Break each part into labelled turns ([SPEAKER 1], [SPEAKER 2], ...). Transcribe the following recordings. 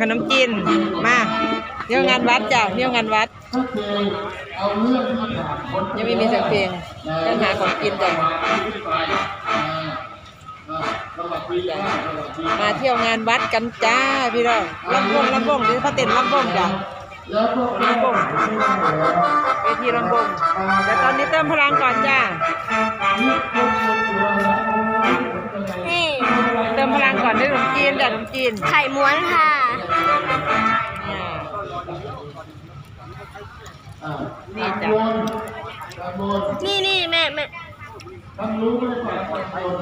[SPEAKER 1] ขนมจีนมาเที่ยวงานวัดจ้ะเที่ยวงานวัดยังไม่มีเสียงเพลงยังหาของกินจ้ะมาเที่ยวงานวัดกันจ้าพี่น้องลำวงลำวงหรือพระเต้นลำวงจ้ะ
[SPEAKER 2] แล้วก็
[SPEAKER 1] ลำวงเวทีลำวงแต่ตอนนี้เติมพลังก่อนจ้า อนด้วยขนมจีนจ้ะขนมจีน
[SPEAKER 3] ไข่ม้วนค่ะ
[SPEAKER 1] นี่จ้ะ
[SPEAKER 2] การบน
[SPEAKER 3] นี่นี่แม่แม่
[SPEAKER 2] ทั้งรู้ไม่ฝ่ายการบน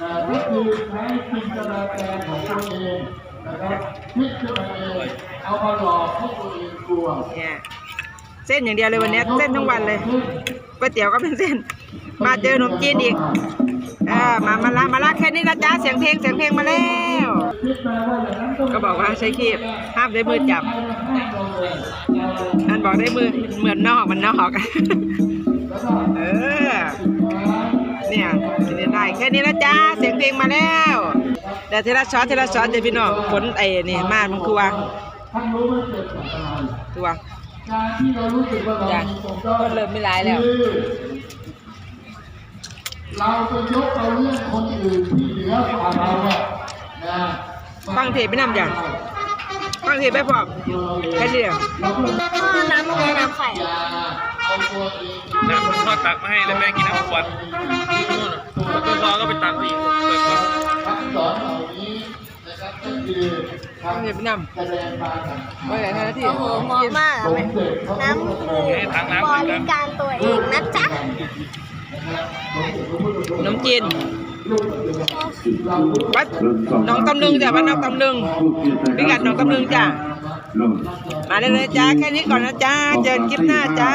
[SPEAKER 2] นะก็คือใช้จินตนาการของตัวเองนะครับคิดขึ้นมาเองเอามาหลอกให้ตัวเองกลัว
[SPEAKER 1] เนี่ยเส้นอย่างเดียวเลยวันนี้เส้นทั้งวันเลยก๋วยเตี๋ยวก็เป็นเส้น มาเจอขนมจีนอีกเออ มาละมาละแค่นี้นะจ๊ะเสียงเพลงเสียงเพลงมาแล้ว ก็บอกว่าใช้คีบห้ามได้มือจับอันบอกได้มือเหมือนนอกมันนอกเออเนี่ยนี่ได้แค่นี้นะจ๊ะเสียงเพลงมาแล้วแต่ทีละช็อตทีละช็อตเดี๋ยวพี่น้องผลไอ้นี่มามันคือว่า
[SPEAKER 2] ท่านรู้ไม่เกิดจากอะไร
[SPEAKER 1] ตัว
[SPEAKER 2] การที่เรารู้สึกว่าเรา
[SPEAKER 1] จ้ะ
[SPEAKER 2] มีปมด้อย
[SPEAKER 1] มันเริ่มไม่ร้ายแล้ว
[SPEAKER 2] เราจะยกเอาเรื่องคนอื่นที่เหนือกว่าเราอะนะ
[SPEAKER 1] ฟังเทปไม่นำอย่างฟังเทปไม่พอแค่นี้เดียว
[SPEAKER 3] พ่อน้ำมันเลยน้ำไข่
[SPEAKER 2] อย่าเอาตัวเอง
[SPEAKER 4] น้ำพ่อตักมาให้แล้วแม่กินทั้งวันนู่นน่ะแล้วก็รอก็ไปตักมาอีกเปิดก่อน
[SPEAKER 2] คำสอนเหล่านี้นะครับก็คือ
[SPEAKER 1] ฟังเทปไม่น
[SPEAKER 2] แสดงมาจากำ
[SPEAKER 1] ไว้ไหนท่านาที
[SPEAKER 3] โอ้โหเหมาะมากอะแม่น้ำคือบริการตัวเองนะจ๊ะ
[SPEAKER 1] ข นมจีนวัดน้องตำลึงจ้ะวัดน้องตำลึงพิกัดน้องตำลึงจ้ะมาได้เลยจ้าแค่นี้ก่อนนะจ้าเจอกันคลิปหน้าจ้า